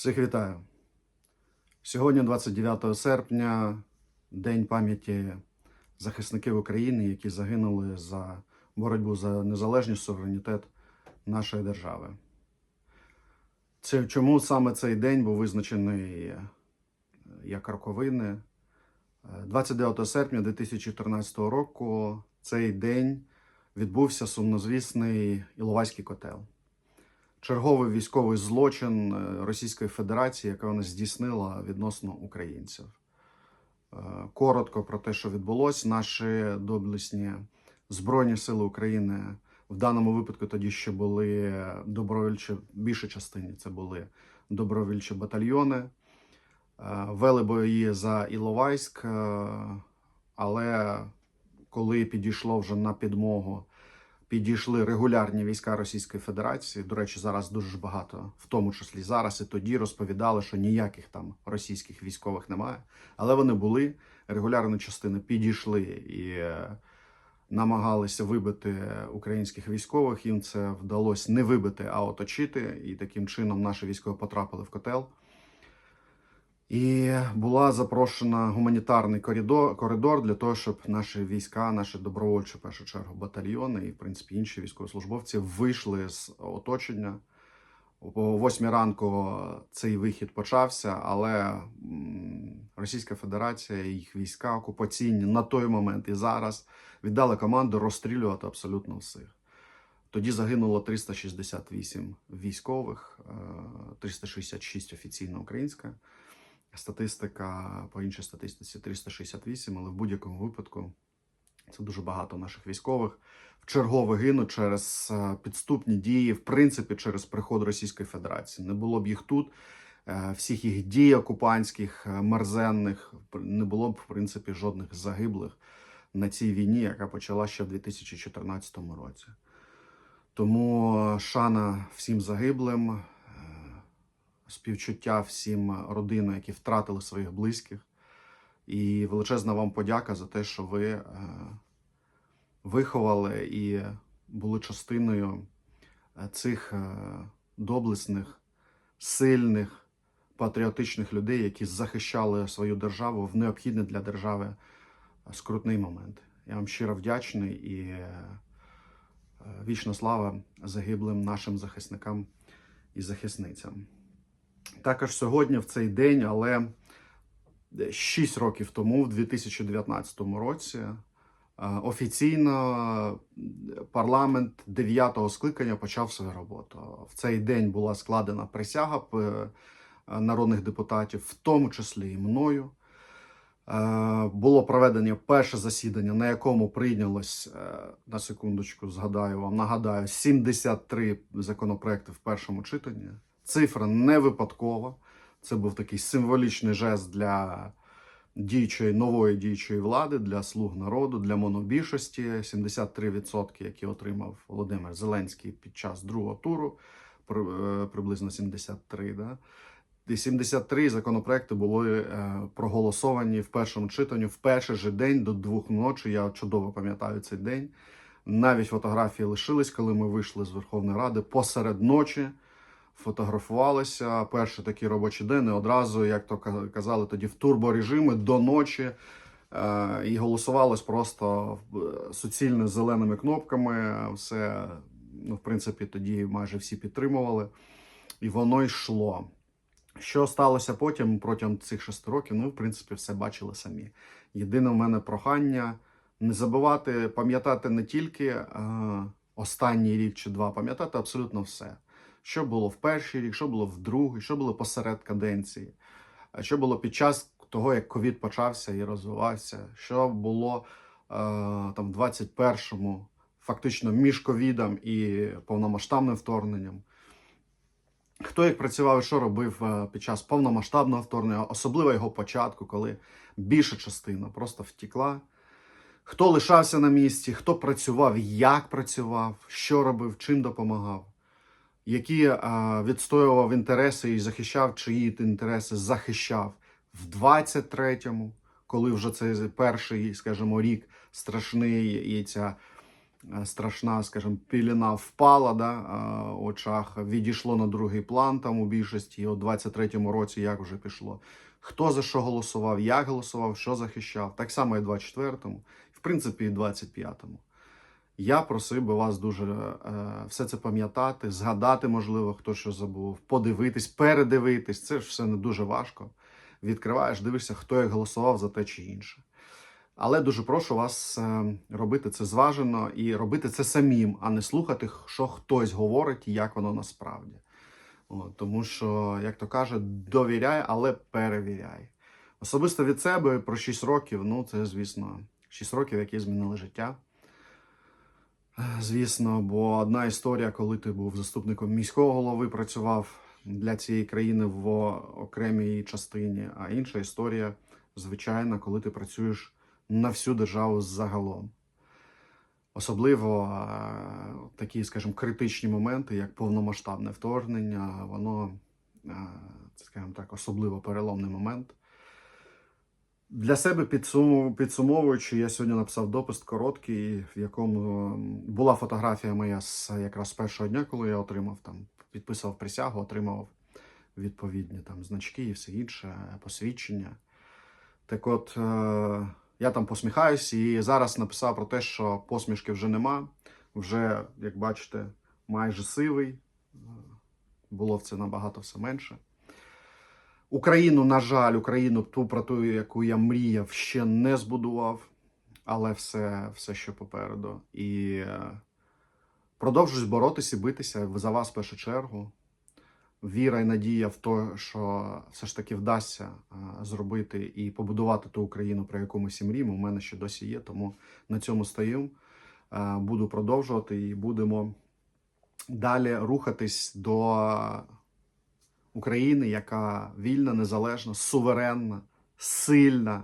Всіх вітаю. Сьогодні, 29 серпня, День пам'яті захисників України, які загинули за боротьбу за незалежність, суверенітет нашої держави. Це чому саме цей день був визначений е, як роковини? Е, 29 серпня 2014 року цей день відбувся сумнозвісний Іловайський котел черговий військовий злочин е, Російської Федерації, яка вона здійснила відносно українців. Е, Коротко про те, що відбулося, наші доблесні Збройні Сили України в даному випадку тоді ще були добровольчі, більшій частині це були добровольчі батальйони, е, вели бої за Іловайськ, але коли підійшло вже на підмогу підійшли регулярні війська Російської Федерації. До речі, зараз дуже багато, в тому числі зараз і тоді розповідали, що ніяких там російських військових немає. Але вони були регулярні частини підійшли і е, намагалися вибити українських військових. Їм це вдалося не вибити, а оточити. І таким чином наші військові потрапили в котел. І була запрошена гуманітарний коридор, коридор для того, щоб наші війська, наші добровольчі, в першу чергу, батальйони і, в принципі, інші військовослужбовці вийшли з оточення. О 8 ранку цей вихід почався, але Російська Федерація і їх війська окупаційні на той момент і зараз віддали команду розстрілювати абсолютно всіх. Тоді загинуло 368 військових, е, 366 офіційно українська статистика по іншій статистиці 368, але в будь-якому випадку це дуже багато наших військових в чергове гинуть через е, підступні дії, в принципі, через приход Російської Федерації. Не було б їх тут, е, всіх їх дій окупантських, е, мерзенних, не було б, в принципі, жодних загиблих на цій війні, яка почала ще в 2014 році. Тому шана всім загиблим, співчуття всім родинам, які втратили своїх близьких. І величезна вам подяка за те, що ви е, виховали і були частиною е, цих е, доблесних, сильних, патріотичних людей, які захищали свою державу в необхідний для держави скрутний момент. Я вам щиро вдячний і е, вічна слава загиблим нашим захисникам і захисницям. Також сьогодні, в цей день, але 6 років тому, в 2019 році, е, офіційно парламент 9-го скликання почав свою роботу. В цей день була складена присяга е, народних депутатів, в тому числі і мною. Е, Було проведення перше засідання, на якому прийнялось е, на секундочку, згадаю вам, нагадаю, 73 законопроекти в першому читанні. Цифра не випадкова. Це був такий символічний жест для діючої нової діючої влади, для слуг народу, для монобільшості. 73%, які отримав Володимир Зеленський під час другого туру, е, приблизно 73, да? І 73 законопроекти були е, проголосовані в першому читанні в перший же день до двох ночі. Я чудово пам'ятаю цей день. Навіть фотографії лишились, коли ми вийшли з Верховної Ради посеред ночі. Фотографувалися. Перший такий робочий день і одразу, як то казали тоді, в турборежимі до ночі. Е, і голосувалось просто е, суцільно зеленими кнопками. Все, ну, в принципі, тоді майже всі підтримували. І воно йшло. Що сталося потім протягом цих шести років? Ну, в принципі, все бачили самі. Єдине в мене прохання не забувати пам'ятати не тільки е, останній рік чи два, пам'ятати абсолютно все. Що було в перший рік, що було в другий, що було посеред каденції, що було під час того, як ковід почався і розвивався, що було е, там в 21-му, фактично між ковідом і повномасштабним вторгненням. Хто як працював і що робив е, під час повномасштабного вторгнення, особливо його початку, коли більша частина просто втікла. Хто лишався на місці, хто працював, як працював, що робив, чим допомагав, які е, відстоював інтереси і захищав, чиї інтереси захищав в 23-му, коли вже цей перший, скажімо, рік страшний, і ця е, страшна, скажімо, піліна впала да, е, очах, відійшло на другий план там у більшості. І у 23-му році як вже пішло. Хто за що голосував, як голосував, що захищав, так само і в 24-му, в принципі, і в 25-му. Я просив би вас дуже е, все це пам'ятати, згадати, можливо, хто що забув, подивитись, передивитись. Це ж все не дуже важко. Відкриваєш, дивишся, хто як голосував за те чи інше. Але дуже прошу вас е, робити це зважено і робити це самим, а не слухати, що хтось говорить і як воно насправді. От, тому що, як то каже, довіряй, але перевіряй. Особисто від себе про 6 років, ну це, звісно, 6 років, які змінили життя. Звісно, бо одна історія, коли ти був заступником міського голови, працював для цієї країни в окремій частині, а інша історія, звичайно, коли ти працюєш на всю державу загалом. Особливо такі, скажімо, критичні моменти, як повномасштабне вторгнення, воно, скажімо так, особливо переломний момент. Для себе підсумов- підсумовуючи, я сьогодні написав допис короткий, в якому була фотографія моя з якраз першого дня, коли я отримав там, підписував присягу, отримав відповідні там значки і все інше, посвідчення. Так от, е, я там посміхаюсь і зараз написав про те, що посмішки вже нема. Вже, як бачите, майже сивий. Е, Було в це набагато все менше. Україну, на жаль, Україну ту про ту, яку я мріяв, ще не збудував, але все, все ще попереду. І е, продовжуюсь боротися битися за вас в першу чергу. Віра і надія в те, що все ж таки вдасться е, зробити і побудувати ту Україну, про яку ми всі мріємо, у мене ще досі є. Тому на цьому стою. Е, Буду продовжувати і будемо далі рухатись до України, яка вільна, незалежна, суверенна, сильна,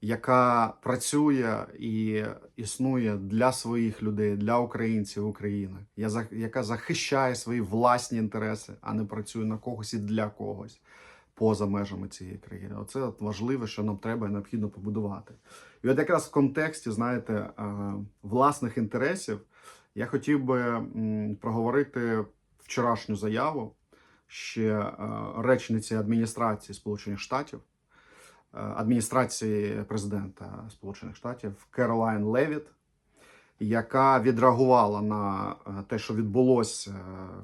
яка працює і існує для своїх людей, для українців України, яка захищає свої власні інтереси, а не працює на когось і для когось поза межами цієї країни. Оце важливе, що нам треба і необхідно побудувати. І от якраз в контексті, знаєте, е, власних інтересів я хотів би проговорити вчорашню заяву ще е, речниці адміністрації Сполучених Штатів, е, адміністрації президента Сполучених Штатів Керолайн Левіт, яка відреагувала на е, те, що відбулося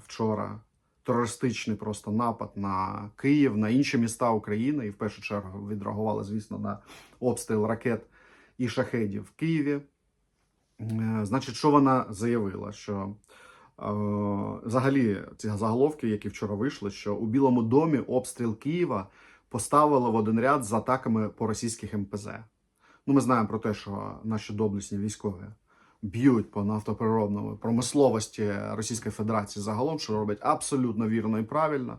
вчора. Терористичний просто напад на Київ, на інші міста України, і в першу чергу відреагувала, звісно, на обстріл ракет і шахедів в Києві. Значить, що вона заявила? Що взагалі ці заголовки, які вчора вийшли, що у Білому домі обстріл Києва поставили в один ряд з атаками по російських МПЗ. Ну, ми знаємо про те, що наші доблесні військові б'ють по нафтопереробному промисловості Російської Федерації загалом, що роблять абсолютно вірно і правильно.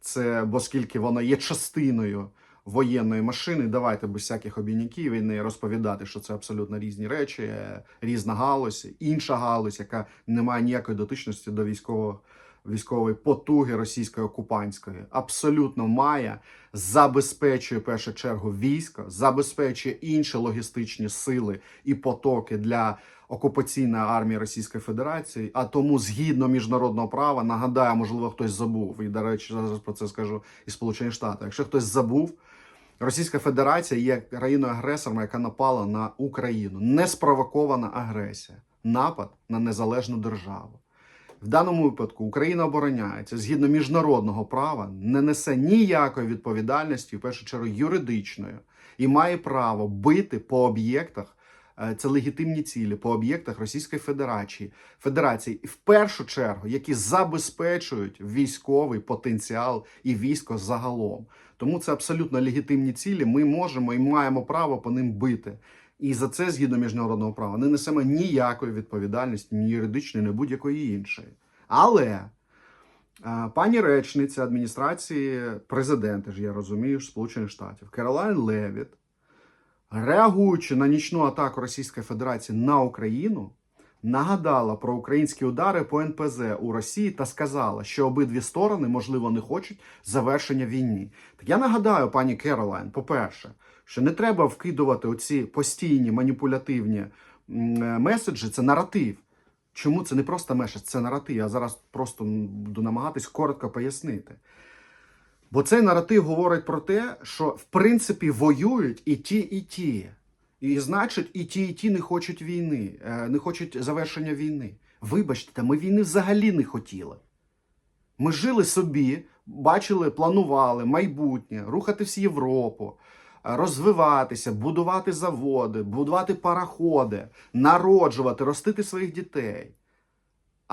Це бо скільки вона є частиною воєнної машини, давайте без всяких обійняків і не розповідати, що це абсолютно різні речі, е, різна галузь, інша галузь, яка не має ніякої дотичності до військового. Військової потуги російської окупантської абсолютно має, забезпечує першу чергу військо, забезпечує інші логістичні сили і потоки для окупаційної армії Російської Федерації. А тому, згідно міжнародного права, нагадаю, можливо, хтось забув, і до речі, зараз про це скажу і Сполучені Штати. Якщо хтось забув, Російська Федерація є країною агресором, яка напала на Україну. Неспровокована агресія, напад на незалежну державу. В даному випадку Україна обороняється згідно міжнародного права, не несе ніякої відповідальності, в першу чергу юридичної, і має право бити по об'єктах. Е, Це легітимні цілі по об'єктах Російської Федерації, Федерації, в першу чергу, які забезпечують військовий потенціал і військо загалом. Тому це абсолютно легітимні цілі. Ми можемо і маємо право по ним бити. І за це, згідно міжнародного права, не несемо ніякої відповідальності, ні юридичної, ні будь-якої іншої. Але е, пані речниця адміністрації президента, ж я розумію, Сполучених Штатів Керолайн Левіт, реагуючи на нічну атаку Російської Федерації на Україну, нагадала про українські удари по НПЗ у Росії та сказала, що обидві сторони, можливо, не хочуть завершення війни. Так я нагадаю, пані Керолайн, по-перше, що не треба вкидувати оці постійні маніпулятивні меседжі, це наратив. Чому це не просто меседж, це наратив. Я зараз просто буду намагатись коротко пояснити. Бо цей наратив говорить про те, що в принципі воюють і ті, і ті. І значить, і ті, і ті не хочуть війни, е, не хочуть завершення війни. Вибачте, та ми війни взагалі не хотіли. Ми жили собі, бачили, планували майбутнє, рухатись в Європу, е, розвиватися, будувати заводи, будувати параходи, народжувати, ростити своїх дітей.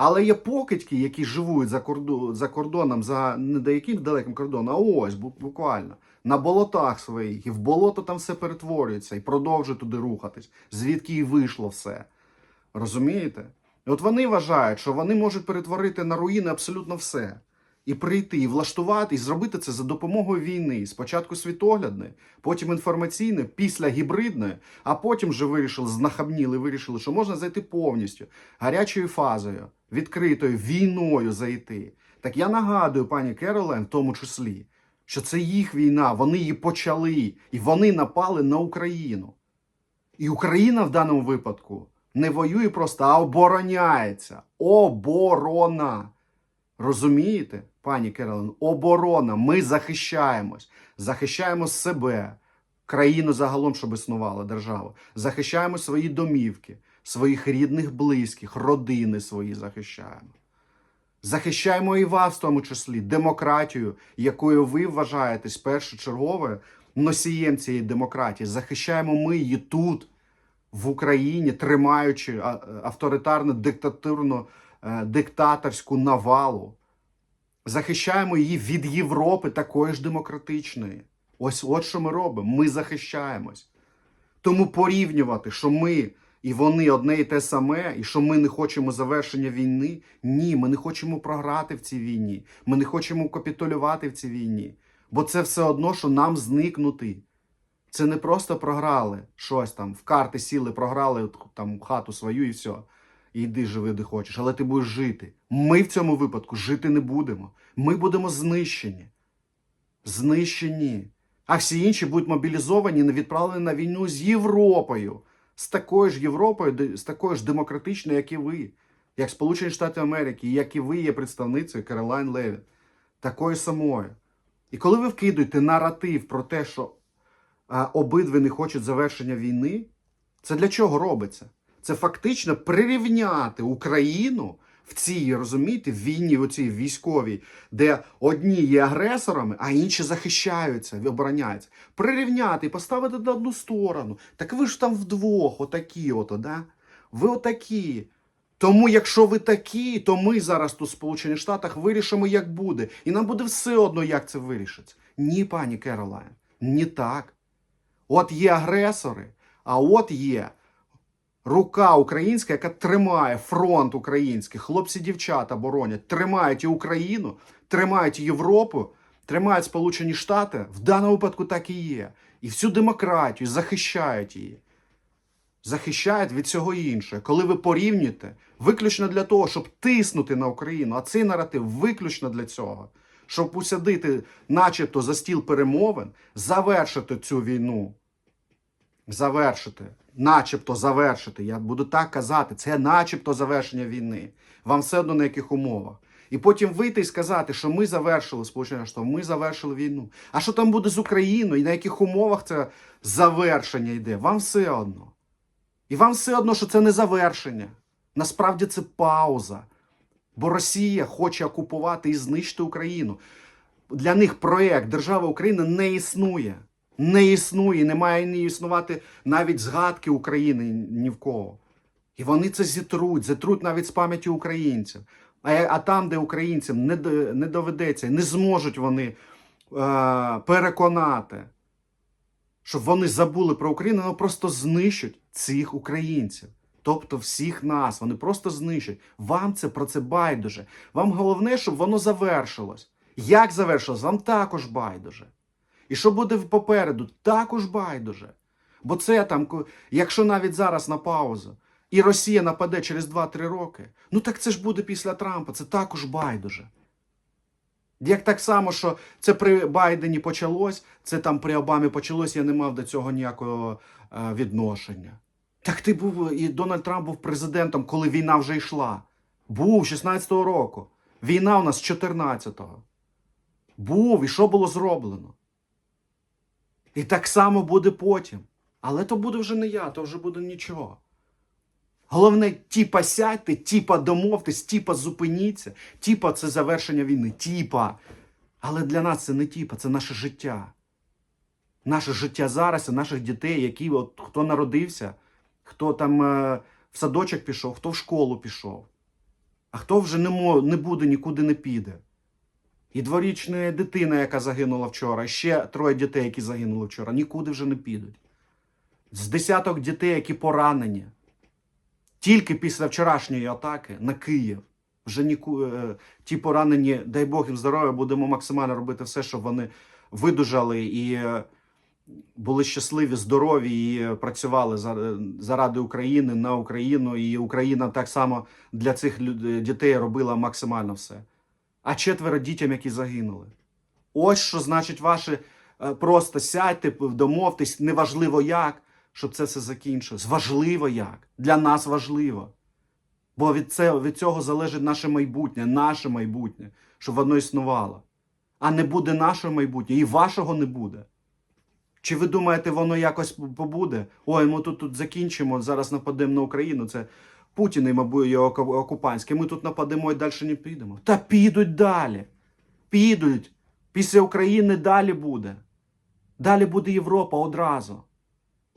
Але є покидьки, які живуть за, кордо, за кордоном, за не до яким далеким кордоном, а ось буквально на болотах своїх, і в болото там все перетворюється і продовжує туди рухатись, звідки і вийшло все. Розумієте? І от вони вважають, що вони можуть перетворити на руїни абсолютно все. І прийти, і влаштувати, і зробити це за допомогою війни. Спочатку світоглядної, потім інформаційної, після гібридної, а потім вже вирішили, знахабніли, вирішили, що можна зайти повністю гарячою фазою, відкритою війною зайти. Так я нагадую, пані Керолен, в тому числі, що це їх війна, вони її почали, і вони напали на Україну. І Україна в даному випадку не воює просто, а обороняється. Оборона. Розумієте, пані Керолин? Оборона. Ми захищаємось. Захищаємо себе, країну загалом, щоб існувала держава. Захищаємо свої домівки, своїх рідних, близьких, родини свої захищаємо. Захищаємо і вас, в тому числі, демократію, якою ви вважаєтесь першочерговою носієм цієї демократії. Захищаємо ми її тут, в Україні, тримаючи а- авторитарну диктатурну е, диктаторську навалу. Захищаємо її від Європи такої ж демократичної. Ось от що ми робимо. Ми захищаємось. Тому порівнювати, що ми і вони одне і те саме, і що ми не хочемо завершення війни. Ні, ми не хочемо програти в цій війні. Ми не хочемо капітулювати в цій війні. Бо це все одно, що нам зникнути. Це не просто програли щось там, в карти сіли, програли там хату свою і все. І йди живи, де хочеш, але ти будеш жити. Ми в цьому випадку жити не будемо. Ми будемо знищені. Знищені. А всі інші будуть мобілізовані і відправлені на війну з Європою. З такою ж Європою, з такою ж демократичною, як і ви, як Сполучені Штати Америки, як і ви є представницею Каролайн Леві. Такою самою. І коли ви вкидуєте наратив про те, що а, обидві не хочуть завершення війни, це для чого робиться? Це фактично прирівняти Україну в цій, розумієте, війні, в цій військовій, де одні є агресорами, а інші захищаються, обороняються. Прирівняти і поставити на одну сторону. Так ви ж там вдвох, отакі, ото, да? Ви отакі. Тому, якщо ви такі, то ми зараз тут в Сполучених Штатах вирішимо, як буде. І нам буде все одно, як це вирішиться. Ні, пані Керолайн, не так. От є агресори, а от є рука українська, яка тримає фронт український, хлопці, дівчата боронять, тримають і Україну, тримають Європу, тримають Сполучені Штати. В даному випадку так і є. І всю демократію захищають її. Захищають від всього іншого. Коли ви порівнюєте, виключно для того, щоб тиснути на Україну, а цей наратив виключно для цього, щоб усадити, начебто, за стіл перемовин, завершити цю війну завершити, начебто завершити. Я буду так казати, це начебто завершення війни. Вам все одно на яких умовах. І потім вийти і сказати, що ми завершили Сполучені Штати, ми завершили війну. А що там буде з Україною і на яких умовах це завершення йде? Вам все одно. І вам все одно, що це не завершення. Насправді це пауза. Бо Росія хоче окупувати і знищити Україну. Для них проєкт Держава Україна не існує. Не існує, не має не існувати навіть згадки України ні в кого. І вони це зітруть, зітруть навіть з пам'яті українців. А, а там, де українцям не, не доведеться, не зможуть вони е, переконати, щоб вони забули про Україну, вони просто знищать цих українців. Тобто всіх нас, вони просто знищать. Вам це про це байдуже. Вам головне, щоб воно завершилось. Як завершилось, вам також байдуже. І що буде попереду, також байдуже. Бо це там, якщо навіть зараз на паузу, і Росія нападе через 2-3 роки, ну так це ж буде після Трампа, це також байдуже. Як так само, що це при Байдені почалось, це там при Обамі почалось, я не мав до цього ніякого е, відношення. Так ти був і Дональд Трамп був президентом, коли війна вже йшла. Був 16-го року. Війна у нас з 14-го. Був, і що було зроблено? І так само буде потім. Але то буде вже не я, то вже буде нічого. Головне, тіпа сядьте, тіпа домовтесь, тіпа зупиніться, тіпа це завершення війни, тіпа. Але для нас це не тіпа, це наше життя. Наше життя зараз і наших дітей, які от хто народився, хто там е, в садочок пішов, хто в школу пішов, а хто вже не, мо, не буде, нікуди не піде. І дворічна дитина, яка загинула вчора, ще троє дітей, які загинули вчора, нікуди вже не підуть. З десяток дітей, які поранені. Тільки після вчорашньої атаки на Київ. Вже ніку... е, ті поранені, дай Бог їм здоров'я, будемо максимально робити все, щоб вони видужали і е, були щасливі, здорові і е, працювали заради України на Україну. І Україна так само для цих дітей робила максимально все. А четверо дітям, які загинули. Ось що значить ваше е, просто сядьте, домовтесь, неважливо як, щоб це все закінчилось. Важливо як. Для нас важливо. Бо від, це, від цього залежить наше майбутнє, наше майбутнє, щоб воно існувало. А не буде нашого майбутнього, і вашого не буде. Чи ви думаєте, воно якось побуде? Ой, ми тут, тут закінчимо, зараз нападемо на Україну. Це Путін і, мабуть, його оку- окупантське. Ми тут нападемо і далі не підемо. Та підуть далі. Підуть. Після України далі буде. Далі буде Європа одразу.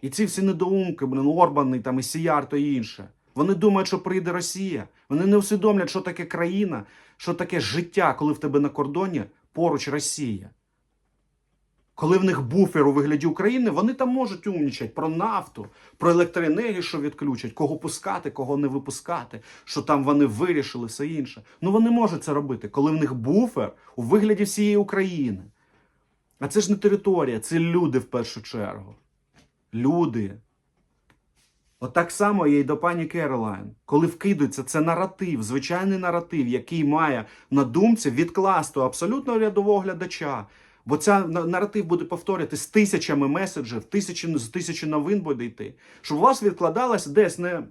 І ці всі недоумки, блин, Орбан і там і Сіяр, то інше. Вони думають, що прийде Росія. Вони не усвідомлять, що таке країна, що таке життя, коли в тебе на кордоні поруч Росія. Коли в них буфер у вигляді України, вони там можуть умнічати про нафту, про електроенергію, що відключать, кого пускати, кого не випускати, що там вони вирішили, все інше. Ну вони можуть це робити, коли в них буфер у вигляді всієї України. А це ж не територія, це люди в першу чергу. Люди. От так само є й до пані Керолайн. Коли вкидується це наратив, звичайний наратив, який має на думці відкласти абсолютно рядового глядача. Бо ця наратив буде повторювати з тисячами меседжів, тисячі, з тисячі новин буде йти. Щоб у вас відкладалось десь не,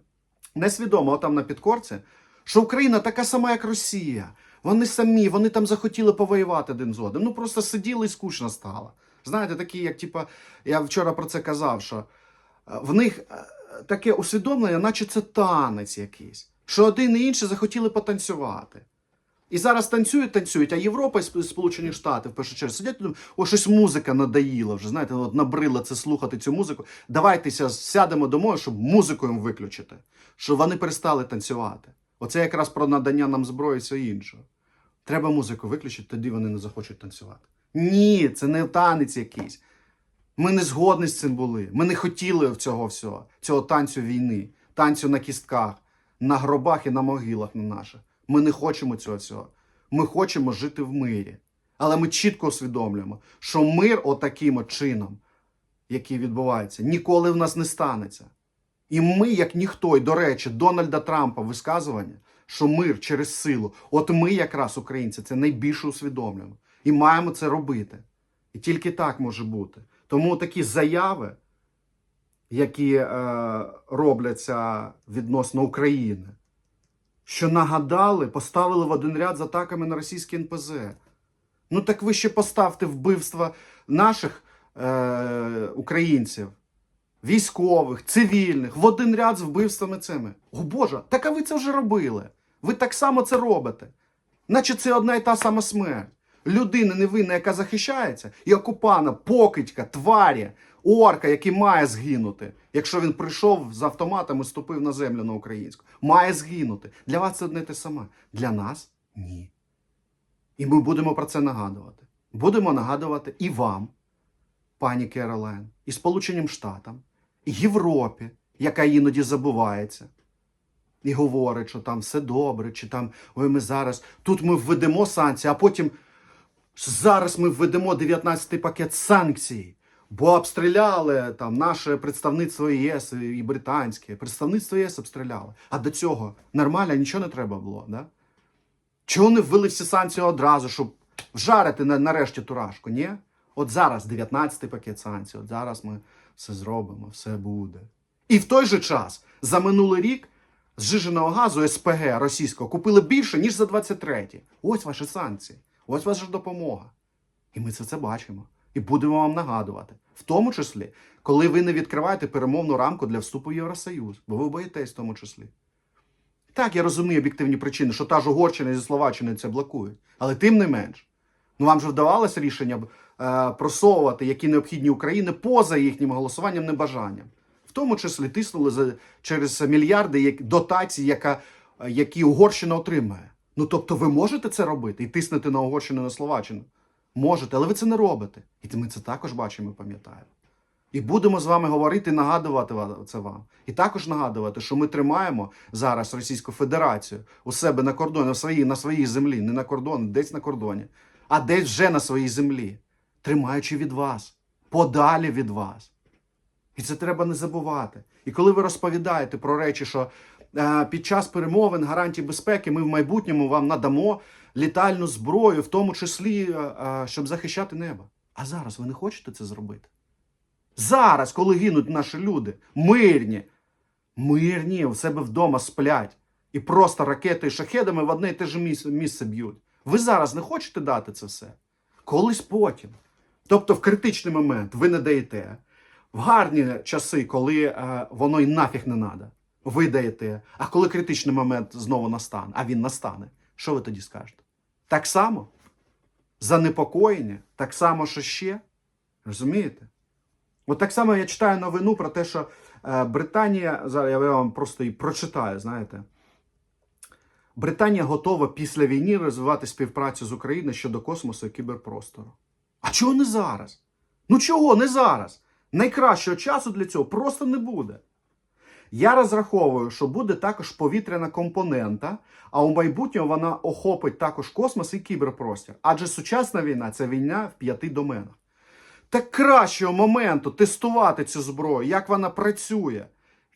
несвідомо, отам на підкорці, що Україна така сама, як Росія. Вони самі, вони там захотіли повоювати один з одним. Ну просто сиділи і скучно стало. Знаєте, такі, як типа, я вчора про це казав, що е, в них е, таке усвідомлення, наче це танець якийсь. Що один і інший захотіли потанцювати. І зараз танцюють, танцюють, а Європа і Сполучені Штати в першу чергу сидять, о, щось музика надоїла вже. Знаєте, от набрила це слухати цю музику. Давайте сядемо домовимо, щоб музику їм виключити, щоб вони перестали танцювати. Оце якраз про надання нам зброї і все інше. Треба музику виключити, тоді вони не захочуть танцювати. Ні, це не танець якийсь. Ми не згодні з цим були. Ми не хотіли цього всього, цього танцю війни, танцю на кістках, на гробах і на могилах на наших. Ми не хочемо цього всього. Ми хочемо жити в мирі. Але ми чітко усвідомлюємо, що мир отаким от чином, який відбувається, ніколи в нас не станеться. І ми, як ніхто, і до речі, Дональда Трампа висказування, що мир через силу, от ми, якраз українці, це найбільше усвідомлюємо. І маємо це робити. І тільки так може бути. Тому такі заяви, які е, робляться відносно України, що нагадали, поставили в один ряд з атаками на російське НПЗ. Ну так ви ще поставте вбивства наших е, українців, військових, цивільних в один ряд з вбивствами цими. О Боже, так а ви це вже робили. Ви так само це робите. Наче це одна і та сама смерть. Людина невинна, яка захищається, і окупана, покидька, тварі, орка, який має згинути, якщо він прийшов з автоматом і ступив на землю на українську. Має згинути. Для вас це одне те саме. Для нас ні. І ми будемо про це нагадувати. Будемо нагадувати і вам, пані Керолайн, і Сполученим Штатам, і Європі, яка іноді забувається. І говорить, що там все добре, чи там ой, ми зараз тут ми введемо санкції, а потім зараз ми введемо 19-й пакет санкцій, бо обстріляли там наше представництво ЄС і британське. Представництво ЄС обстріляли. А до цього нормально, нічого не треба було, да? Чого не ввели всі санкції одразу, щоб вжарити на, нарешті турашку, ні? От зараз 19-й пакет санкцій, от зараз ми все зробимо, все буде. І в той же час за минулий рік зжиженого газу СПГ російського купили більше, ніж за 23-й. Ось ваші санкції, ось ваша допомога. І ми це, це бачимо. І будемо вам нагадувати, в тому числі, коли ви не відкриваєте перемовну рамку для вступу в Євросоюз, бо ви боїтесь в тому числі. Так, я розумію об'єктивні причини, що та ж Угорщина зі Словаччиною це блокують. Але тим не менш, ну вам же вдавалося рішення е, просовувати які необхідні України поза їхнім голосуванням, небажанням. В тому числі тиснули за, через мільярди як, дотацій, яка, е, які Угорщина отримає. Ну тобто ви можете це робити і тиснути на Угорщину на Словаччину? Можете, але ви це не робите. І ми це також бачимо і пам'ятаємо. І будемо з вами говорити, нагадувати це вам. І також нагадувати, що ми тримаємо зараз Російську Федерацію у себе на кордоні, на своїй, на своїй землі, не на кордоні, десь на кордоні, а десь вже на своїй землі, тримаючи від вас, подалі від вас. І це треба не забувати. І коли ви розповідаєте про речі, що е, під час перемовин гарантій безпеки ми в майбутньому вам надамо літальну зброю, в тому числі, е, е, щоб захищати небо. А зараз ви не хочете це зробити? Зараз, коли гинуть наші люди, мирні, мирні у себе вдома сплять і просто ракети і шахедами в одне і те ж місце, б'ють. Ви зараз не хочете дати це все? Колись потім. Тобто в критичний момент ви не даєте. В гарні часи, коли е, воно й нафіг не треба, ви даєте. А коли критичний момент знову настане, а він настане, що ви тоді скажете? Так само? Занепокоєння? Так само, що ще? Розумієте? От так само я читаю новину про те, що е, Британія, зараз я вам просто і прочитаю, знаєте. Британія готова після війни розвивати співпрацю з Україною щодо космосу і кіберпростору. А чого не зараз? Ну чого не зараз? Найкращого часу для цього просто не буде. Я розраховую, що буде також повітряна компонента, а у майбутньому вона охопить також космос і кіберпростір. Адже сучасна війна це війна в п'яти доменах. Так кращого моменту тестувати цю зброю, як вона працює,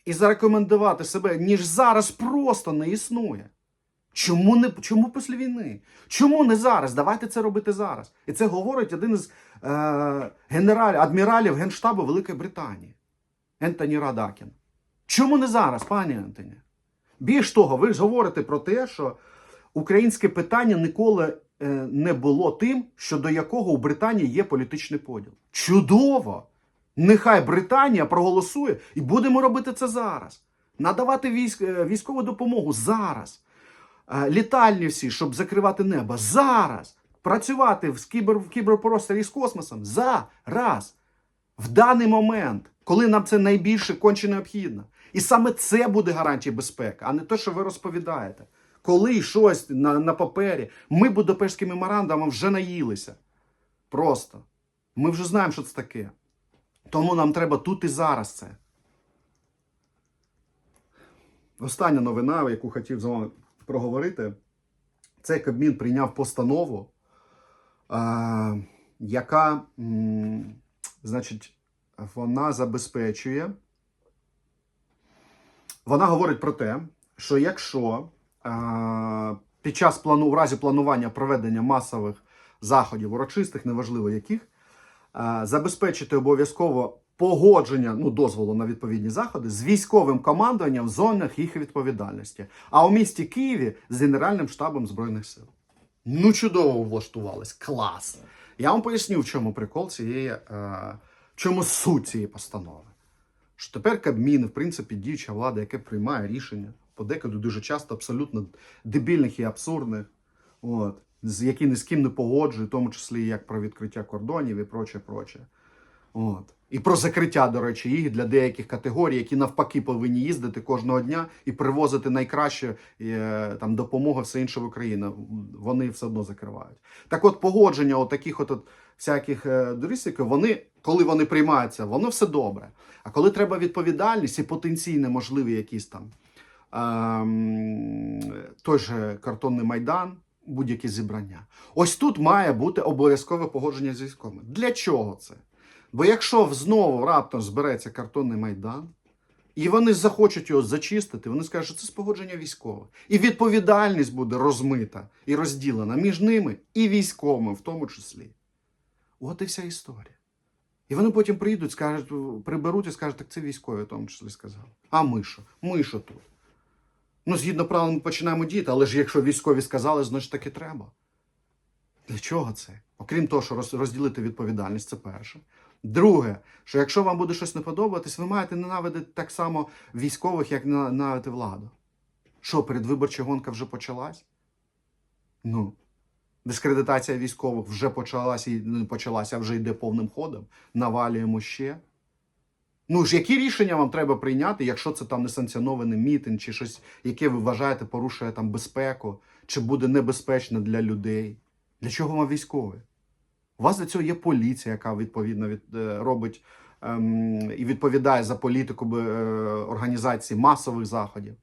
і зарекомендувати себе, ніж зараз просто не існує. Чому не чому після війни? Чому не зараз? Давайте це робити зараз. І це говорить один із е, генералів, адміралів Генштабу Великої Британії Ентоні Радакін. Чому не зараз, пані Ентоні? Більш того, ви ж говорите про те, що українське питання ніколи е, не було тим, щодо якого у Британії є політичний поділ. Чудово! Нехай Британія проголосує, і будемо робити це зараз. Надавати військ, е, військову допомогу зараз. Е, Літальні всі, щоб закривати небо. Зараз. Працювати в кібер, в кіберпросторі з космосом. Зараз. В даний момент, коли нам це найбільше конче необхідно. І саме це буде гарантія безпеки, а не те, що ви розповідаєте. Коли щось на, на папері, ми Будапештським меморандумом вже наїлися. Просто. Ми вже знаємо, що це таке. Тому нам треба тут і зараз це. Остання новина, яку хотів з вами проговорити, це Кабмін прийняв постанову, яка, значить, вона забезпечує. Вона говорить про те, що якщо е, під час плану, в разі планування проведення масових заходів, урочистих, неважливо яких, е, забезпечити обов'язково погодження ну, дозволу на відповідні заходи з військовим командуванням в зонах їх відповідальності, а у місті Києві з Генеральним штабом Збройних сил. Ну, чудово влаштувались. Клас! Я вам поясню, в чому прикол цієї, е, чому суть цієї постанови. Що тепер Кабмін, в принципі, діюча влада, яка приймає рішення, подекуди дуже часто абсолютно дебільних і абсурдних, от, з які ні з ким не погоджують, в тому числі як про відкриття кордонів і проче, проче. От. І про закриття, до речі, їх для деяких категорій, які навпаки повинні їздити кожного дня і привозити найкраще е, там допомогу, все інше в Україну. Вони все одно закривають. Так от погодження от таких от, всяких е, вони, коли вони приймаються, воно все добре. А коли треба відповідальність і потенційно можливі якісь там ем, той же картонний майдан, будь-які зібрання. Ось тут має бути обов'язкове погодження з військовими. Для чого це? Бо якщо знову раптом збереться картонний майдан, і вони захочуть його зачистити, вони скажуть, що це спогодження військових. І відповідальність буде розмита і розділена між ними і військовими в тому числі. От і вся історія. І вони потім приїдуть, скажуть, приберуть і скажуть, так це військові, в тому числі сказали. А ми що? Ми що тут? Ну, згідно правил, ми починаємо діяти, але ж якщо військові сказали, значить так і треба. Для чого це? Окрім того, що розділити відповідальність, це перше. Друге, що якщо вам буде щось не подобатись, ви маєте ненавидити так само військових, як на- ненавидити владу. Що, передвиборча гонка вже почалась? Ну, дискредитація військових вже почалася і не почалася, вже йде повним ходом. Навалюємо ще. Ну ж, які рішення вам треба прийняти, якщо це там несанкціонований мітинг, чи щось, яке ви вважаєте порушує там безпеку, чи буде небезпечно для людей? Для чого вам військові? У вас для цього є поліція, яка відповідно від, е, робить ем, і відповідає за політику е, організації масових заходів.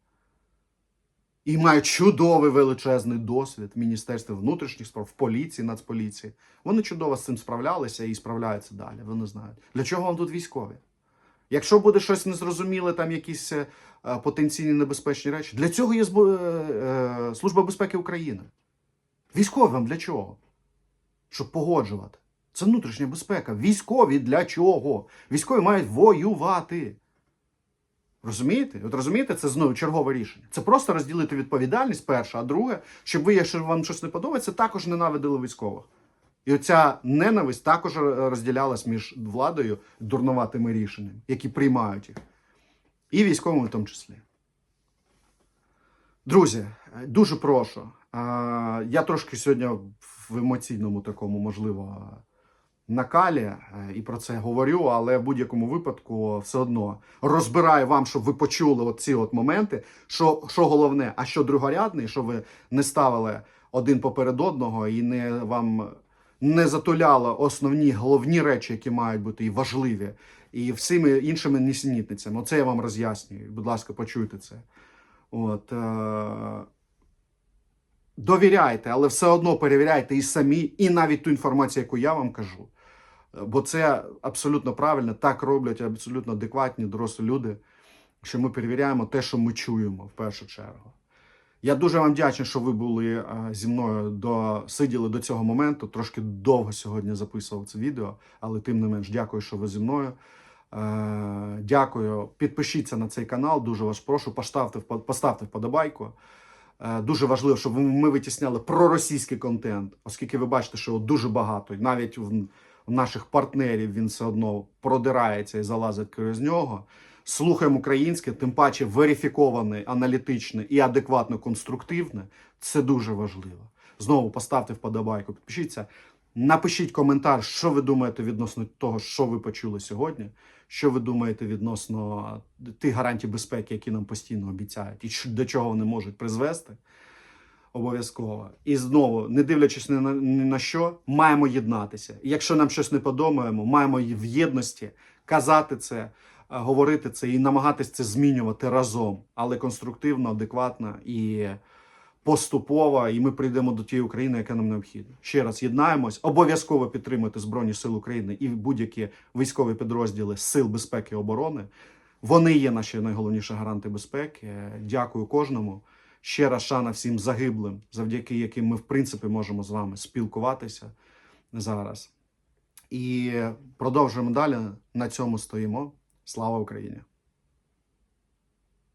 І мають чудовий величезний досвід в Міністерстві внутрішніх справ, в поліції, нацполіції. Вони чудово з цим справлялися і справляються далі. Вони знають. Для чого вам тут військові? Якщо буде щось незрозуміле, там якісь е, потенційні небезпечні речі, для цього є е, е, Служба безпеки України. Військові вам для чого? Щоб погоджувати. Це внутрішня безпека. Військові для чого? Військові мають воювати. Розумієте? От розумієте, це знову чергове рішення. Це просто розділити відповідальність, перше, а друге, щоб ви, якщо вам щось не подобається, також ненавидили військових. І оця ненависть також розділялась між владою дурнуватими рішеннями, які приймають їх, і військовими в тому числі. Друзі, е, дуже прошу. Я трошки сьогодні в емоційному такому, можливо, накалі е, і про це говорю, але в будь-якому випадку все одно розбираю вам, щоб ви почули оці от моменти, що, що головне, а що другорядне, щоб ви не ставили один поперед одного і не вам не затуляло основні головні речі, які мають бути і важливі, і всіми іншими нісенітницями. Оце я вам роз'яснюю. Будь ласка, почуйте це. От, е- довіряйте, але все одно перевіряйте і самі, і навіть ту інформацію, яку я вам кажу. Е, Бо це абсолютно правильно, так роблять абсолютно адекватні дорослі люди, що ми перевіряємо те, що ми чуємо в першу чергу. Я дуже вам вдячний, що ви були е, зі мною до сиділи до цього моменту. Трошки довго сьогодні записував це відео, але тим не менш, дякую, що ви зі мною. Е, Дякую. Підпишіться на цей канал. Дуже вас прошу. Поставте поставте вподобайку. Е, Дуже важливо, щоб ми витісняли проросійський контент, оскільки ви бачите, що його дуже багато, навіть в наших партнерів він все одно продирається і залазить крізь нього. Слухаємо українське, тим паче верифіковане, аналітичне і адекватно конструктивне. Це дуже важливо. Знову поставте вподобайку, підпишіться. Напишіть коментар, що ви думаєте відносно того, що ви почули сьогодні. Що ви думаєте відносно тих гарантій безпеки, які нам постійно обіцяють, і до чого вони можуть призвести? Обов'язково. І знову, не дивлячись ні на, ні на що, маємо єднатися. І якщо нам щось не подобаємо, маємо в єдності казати це, е, говорити це і намагатись це змінювати разом, але конструктивно, адекватно і поступово. І ми прийдемо до тієї України, яка нам необхідна. Ще раз єднаємось, обов'язково підтримуйте Збройні Сили України і будь-які військові підрозділи Сил безпеки і оборони. Вони є наші найголовніші гаранти безпеки. Дякую кожному. Ще раз шана всім загиблим, завдяки яким ми, в принципі, можемо з вами спілкуватися зараз. І продовжуємо далі. На цьому стоїмо. Слава Україні!